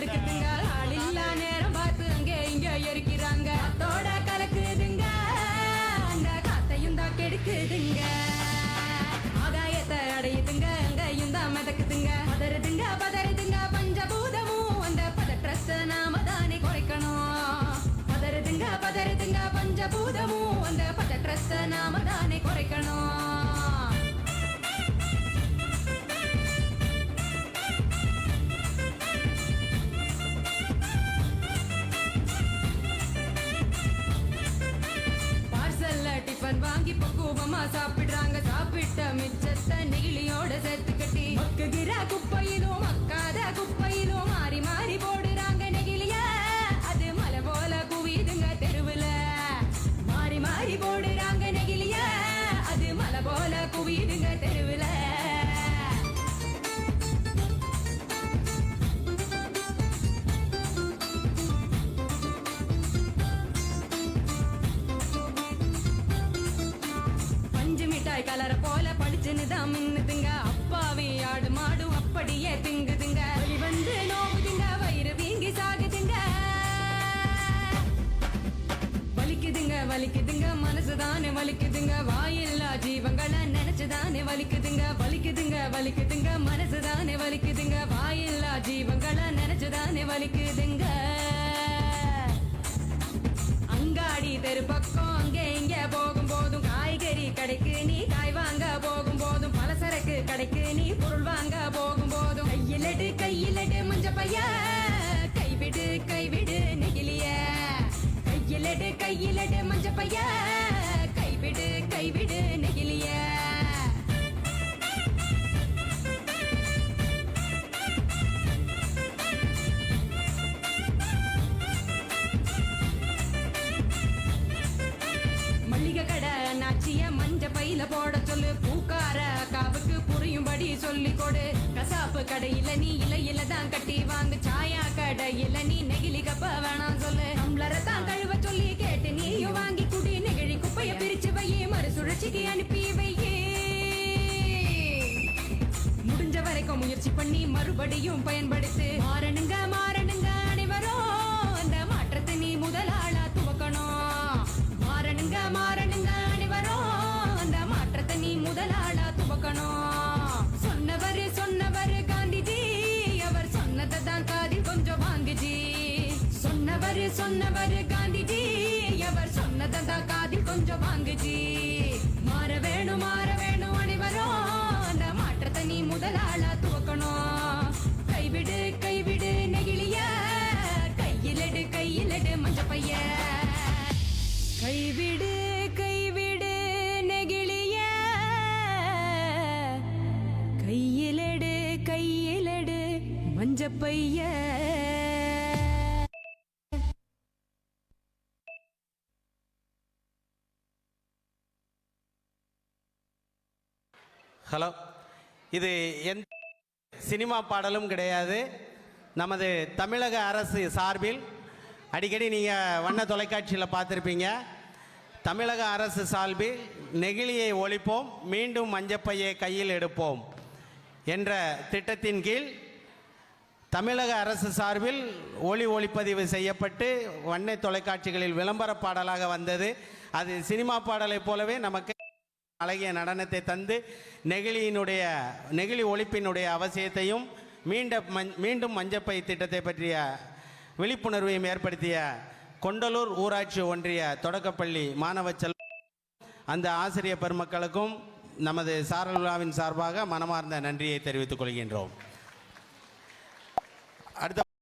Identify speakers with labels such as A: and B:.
A: வெள்ளம் சாப்பிடுறாங்க சாப்பிட்ட மிச்சத்தை நெகிழியோட சேர்த்து கட்டி. மக்குகிற குப்பையிலும் வலிக்குதுங்க மனசுதானே வலிக்குதுங்க. வாயில்லா ஜீவங்களை நினைச்சுதானே வலிக்குதுங்க. வலிக்குதுங்க வலிக்குதுங்க மனசுதானே வலிக்குதுங்க. வாயில்லா ஜீவங்களை நினைச்சுதானே வலிக்குதுங்க. சொல்லி கொடு கசாப்பு கடையில நீ இலையில தான் கட்டி வாங்கு. சாயா கடையில நீ நெகிழி கப்ப வேணாம் சொல்லு. டம்ளரை தான் கழுவ சொல்லி கேட்டு நீயும் வாங்கி குடி. நெகிழி குப்பைய பிரிச்சு வையே மறுசுழற்சிக்கு அனுப்பி வையே. முடிஞ்ச வரைக்கும் முயற்சி பண்ணி மறுபடியும் பயன்படுத்து. மாறணுங்க மாற சொன்னவர் காந்திஜி. அவர் சொன்னதா காதில் கொஞ்சம் வாங்குஜி. மாற வேணும் மாற வேணும் அனைவரும். அந்த மாற்றத்தை நீ முதலாள துவக்கணும். கைவிடு கைவிடு நெகிழிய. கையிலடு கையிலடு மஞ்ச பைய. கைவிடு கைவிடு நெகிழிய. கையிலடு கையிலடு மஞ்ச பைய.
B: ஹலோ. இது எந்த சினிமா பாடலும் கிடையாது. நமது தமிழக அரசு சார்பில் அடிக்கடி நீங்கள் வண்ண தொலைக்காட்சியில் பார்த்துருப்பீங்க. தமிழக அரசு சார்பில் நெகிழியை ஒழிப்போம் மீண்டும் மஞ்சப்பையை கையில் எடுப்போம் என்ற திட்டத்தின் கீழ் தமிழக அரசு சார்பில் ஒளி ஒளிப்பதிவு செய்யப்பட்டு வண்ண தொலைக்காட்சிகளில் விளம்பர பாடலாக வந்தது. அது சினிமா பாடலைப் போலவே நமக்கு அழகிய நடனத்தை தந்து நெகிழியினுடைய நெகிழி ஒழிப்பினுடைய அவசியத்தையும் மீண்ட மஞ் மீண்டும் மஞ்சப்பை திட்டத்தை பற்றிய விழிப்புணர்வையும் ஏற்படுத்திய கொண்டலூர் ஊராட்சி ஒன்றிய தொடக்கப்பள்ளி மாணவ செல் அந்த ஆசிரியர் பெருமக்களுக்கும் நமது சாரல் விழாவின் சார்பாக மனமார்ந்த நன்றியை தெரிவித்துக் கொள்கின்றோம். அடுத்த